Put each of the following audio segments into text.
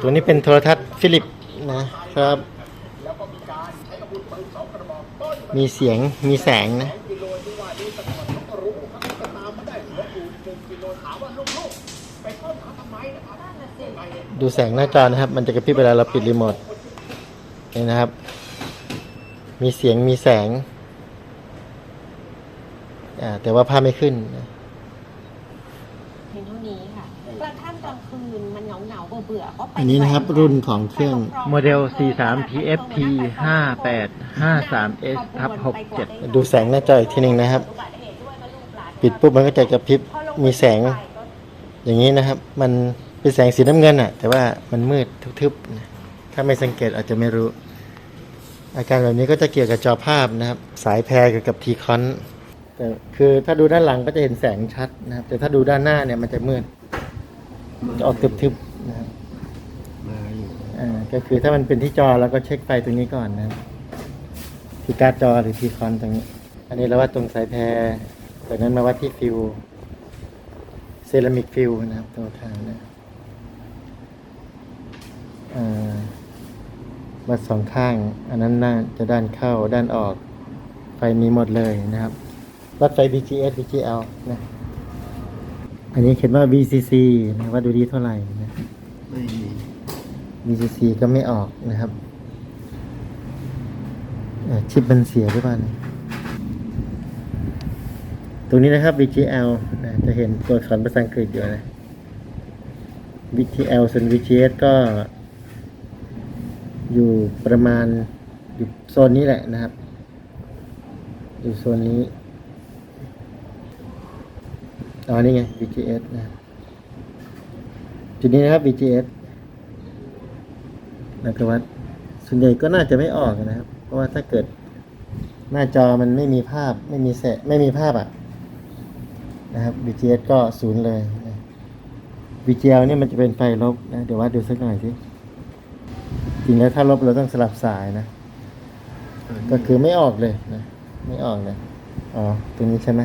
ตัวนี้เป็นโทรทัศน์ฟิลิปนะครับ มีเสียงมีแสงนะดูแสงหน้าจอนะครับ มันจะกระพริบเวลาเราปิดรีโมทนี่นะครับ มีเสียงมีแสงอ่าแต่ว่าภาพไม่ขึ้นนะ เพียงเท่านี้ค่ะ กระทั่งกลางคืนมันเหงาเหงาๆเบื่อๆก็ไปอันนี้นะครับรุ่นของเครื่อง โมเดล 43 TFT 58 53S ทับ67 ดูแสงหน้าจออีกทีหนึ่งนะครับ ปิดปุ๊บมันก็จะกระพริบมีแสง อย่างนี้นะครับ มันเป็นแสงสีน้ำเงินอะ แต่ว่ามันมืดทึบๆนะถ้าไม่สังเกตอาจจะไม่รู้ อาการแบบนี้ก็จะเกี่ยวกับจอภาพนะครับ สายแพรเกี่ยวกับทีคอนแต่คือถ้าดูด้านหลังก็จะเห็นแสงชัดนะครับ แต่ถ้าดูด้านหน้าเนี่ยมันจะมืด จะออกทึบๆนะครับมาอยู่อ่าก็คือถ้ามันเป็นที่จอเราก็เช็คไฟตรงนี้ก่อนนะครับที่การ์ดจอหรือที่คอนตรงนี้ อันนี้เราวัดตรงสายแพรจากนั้นมาวัดที่ฟิวเซรามิกฟิวนะครับตัวทางนะอ่าวัดสองข้าง อันนั้นน่าจะด้านเข้าด้านออกไฟมีหมดเลยนะครับวัดไฟ VGS VGL นะ อันนี้เขียนว่า VCC นะวัดดูดีเท่าไหร่นะ ไม่มี VCC ก็ไม่ออกนะครับเอ่อชิปมันเสียหรือเปล่าเนี่ยตรงนี้นะครับ VGL นะจะเห็นตัวอักษรภาษาอังกฤษอยู่นะ VGL ส่วน VGS ก็ อยู่ประมาณอยู่โซนนี้แหละนะครับ อยู่โซนนี้ อ๋อนี่ไง VGS นะจุดนี้นะครับ VGS แล้วก็วัดส่วนใหญ่ก็น่าจะไม่ออกนะครับ เพราะว่าถ้าเกิดหน้าจอมันไม่มีภาพไม่มีแสไม่มีภาพอะนะครับ VGS ก็ศูนย์เลยนะ VGL เนี่ยมันจะเป็นไฟลบนะ เดี๋ยววัดดูสักหน่อยสิจริงแล้วถ้าลบเราต้องสลับสายนะ ก็คือไม่ออกเลยนะ ไม่ออกเลยอ๋อตรงนี้ใช่ไหม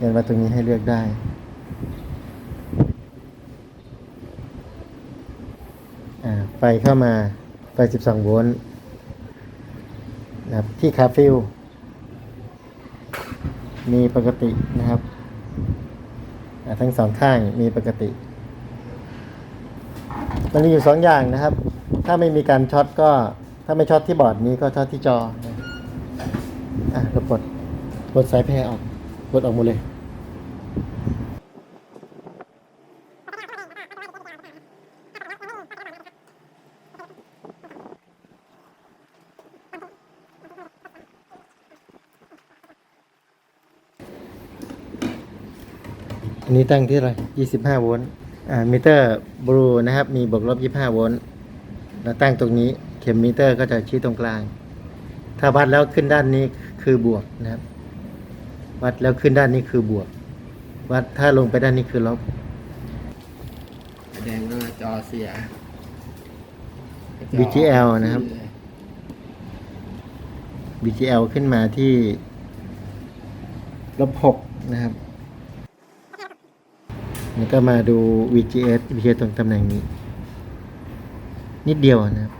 เรียนว่าตรงนี้ให้เลือกได้อ่าไฟเข้ามา ไฟ 12 โวลต์นะครับที่คาฟิลมีปกตินะครับอ่าทั้งสองข้างมีปกติ มันมีอยู่สองอย่างนะครับ ถ้าไม่มีการช็อตก็ถ้าไม่ช็อตที่บอร์ดนี้ก็ช็อตที่จออะเราปลดปลดสายแพรออก ปลดออกหมดเลยอันนี้ตั้งที่อะไร25 โวลต์ อ่า มิเตอร์บลูนะครับ มีบวกลบ 25 โวลต์ แล้วตั้งตรงนี้ เข็มมิเตอร์ก็จะชี้ตรงกลาง ถ้าวัดแล้วขึ้นด้านนี้คือบวกนะครับ วัดแล้วขึ้นด้านนี้คือบวก วัดถ้าลงไปด้านนี้คือลบแสดงว่าจอเสีย VGL นะครับ VGL ขึ้นมาที่ลบหกนะครับ แล้วก็มาดู VGS VGS ตรงตำแหน่งนี้ นิดเดียวนะครับ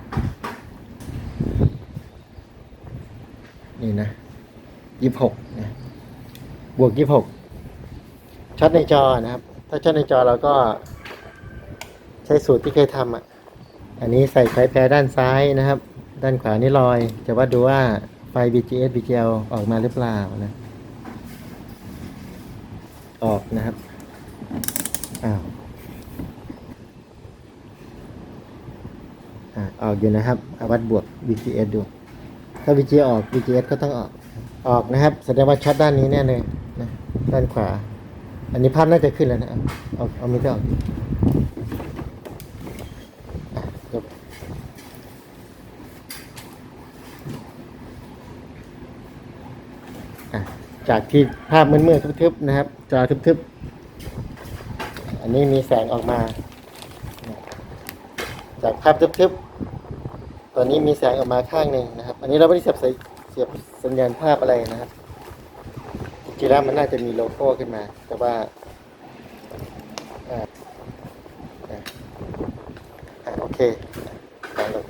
นี่นะยี่หกนะ บวกยี่หกช็อตในจอนะครับ ถ้าช็อตในจอเราก็ใช้สูตรที่เคยทำอะ อันนี้ใส่สายแพรด้านซ้ายนะครับ ด้านขวานี่ลอย จะวัดดูว่าไฟ BGS BGL ออกมาหรือเปล่านะ ออกนะครับ อ้าวอออกอยู่นะครับอวัดบวก BGS ดู ถ้า BGS ออก BGS ก็ต้องออก ออกนะครับ แสดงว่าช็อตด้านนี้แน่เลย ด้านขวา อันนี้ภาพน่าจะขึ้นแล้วนะ เอาเอาเอามิเตอร์ออกดิอะจบจากที่ภาพมืดๆทึบๆนะครับ จอทึบๆ อันนี้มีแสงออกมา จากภาพทึบๆ ตอนนี้มีแสงออกมาข้างหนึ่งนะครับ อันนี้เราไม่ได้เสียบเสียบสัญญาณภาพอะไรนะครับ จริงๆแล้วมันน่าจะมีโลโก้ขึ้นมา แต่ว่าอ่าอ่าเคได้เลย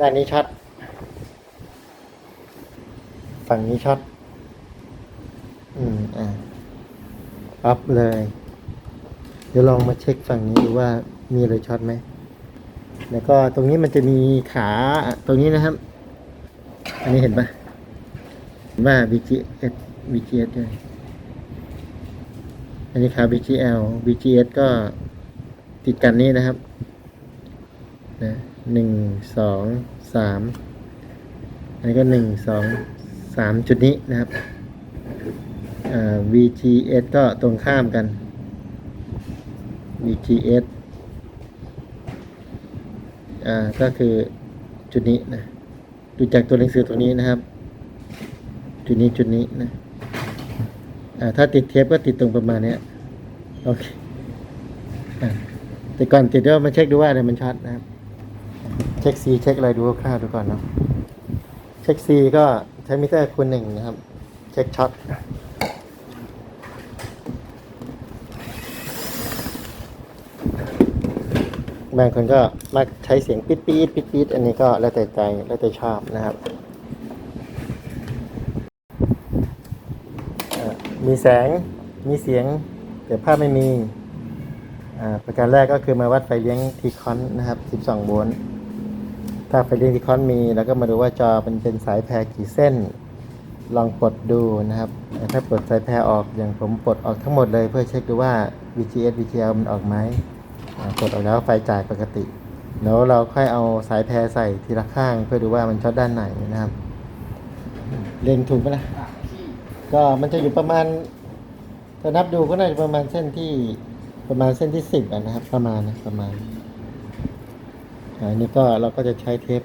ด้านนี้ช็อตฝั่งนี้ช็อตอืม อ่าอัพเลย เดี๋ยวลองมาเช็คฝั่งนี้ดูว่ามีอะไรช็อตไหม แล้วก็ตรงนี้มันจะมีขา ตรงนี้นะครับ อันนี้เห็นปะ ว่า VGS VGS ด้วยอันนี้ขา VGL VGS ก็ติดกันนี้นะครับนะหนึ่งสองสามอันนี้ก็หนึ่งสองสามจุดนี้นะครับ VGS ก็ตรงข้ามกัน VGS อ่าก็คือจุดนี้นะ ดูจากตัวหนังสือตัวนี้นะครับ จุดนี้จุดนี้นะถ้าติดเทปก็ติดตรงประมาณนี้โอเคอแต่ก่อนติดก็มาเช็คดูว่าอะไรมันช็อตนะครับ เช็คซีเช็คอะไรดูคร่าวๆดูก่อนเนาะเช็คซีก็ใช้มิเตอร์คูณหนึ่งนะครับ เช็คช็อตบางคนก็มักใช้เสียงปิดปี๊ดปิดปี๊ดอันนี้ก็แล้วแต่ใจแล้วแต่ชอบนะครับ อ่า มีแสงมีเสียงแต่ภาพไม่มีอ่าประการแรกก็คือมาวัดไฟเลี้ยงทีคอนนะครับ 12 โวลต์ถ้าไฟเลี้ยงทีคอนมีแล้วก็มาดูว่าจอมันเป็นสายแพรกี่เส้น ลองปลดดูนะครับ ถ้าปลดสายแพรออกอย่างผมปลดออกทั้งหมดเลยเพื่อเช็คดูว่า VGS VGL มันออกไหมปลดออกแล้วไฟจ่ายปกติแล้วเราค่อยเอาสายแพรใส่ทีละข้างเพื่อดูว่ามันช็อตด้านไหนนะครับ เล็งถูกไหมล่ะ ก็มันจะอยู่ประมาณถ้านับดูก็น่าจะประมาณเส้นที่ประมาณเส้นที่สิบนะครับ ประมาณนะประมาณอันนี้ก็เราก็จะใช้เทป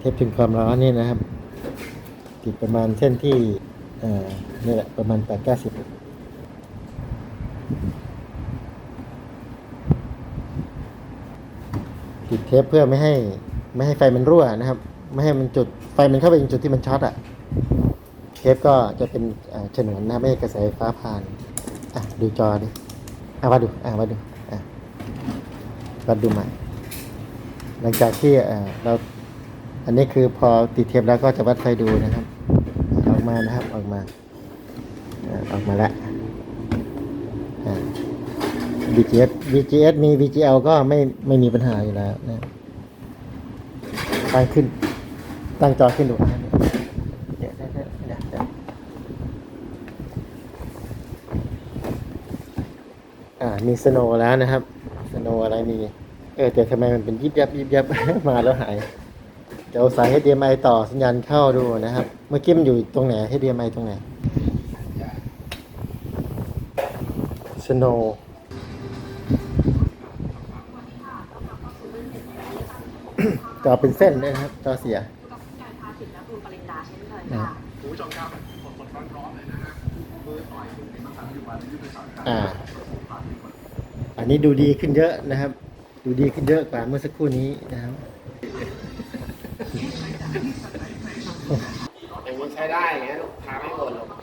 เทปถึงความร้อนนี่นะครับ ติดประมาณเส้นที่นี่แหละประมาณแปดเก้าสิบติดเทปเพื่อไม่ให้ไม่ให้ไฟมันรั่วนะครับ ไม่ให้มันจุดไฟมันเข้าไปในจุดที่มันช็อตอะ เทปก็จะเป็นฉนวนนะไม่ให้กระแสไฟฟ้าผ่าน อะดูจอดิอะวัดดูอะวัดดูอะวัดดูใหม่หลังจากที่เราอันนี้คือพอติดเทปแล้วก็จะวัดไฟดูนะครับ ออกมานะครับออกมาออกมาแล้วอ่า VGS VGS มี VGL ก็ไม่ไม่มีปัญหาอยู่แล้วนะตั้งขึ้นตั้งจอขึ้นดูอะเดี๋ยวเดี๋ยวเดี๋ยวเดี๋ยวเดี๋ยว อ่า มีสโนแล้วนะครับ สโนอะไรมี เออแต่ทำไมมันเป็นยิบยับยิบยับ มาแล้วหายจะเอาสาย HDMI ต่อสัญญาณเข้าดูนะครับ เมื่อกี้มันอยู่ตรงไหน HDMI ตรงไหนสโนจอเป็นเส้นด้วยนะครับจอเสียนะครับ อ่า อันนี้ดูดีขึ้นเยอะนะครับ ดูดีขึ้นเยอะกว่าเมื่อสักครู่นี้นะครับอย่างนี้ใช้ได้อย่างเงี้ยลูกค้าไม่บ่นหรอก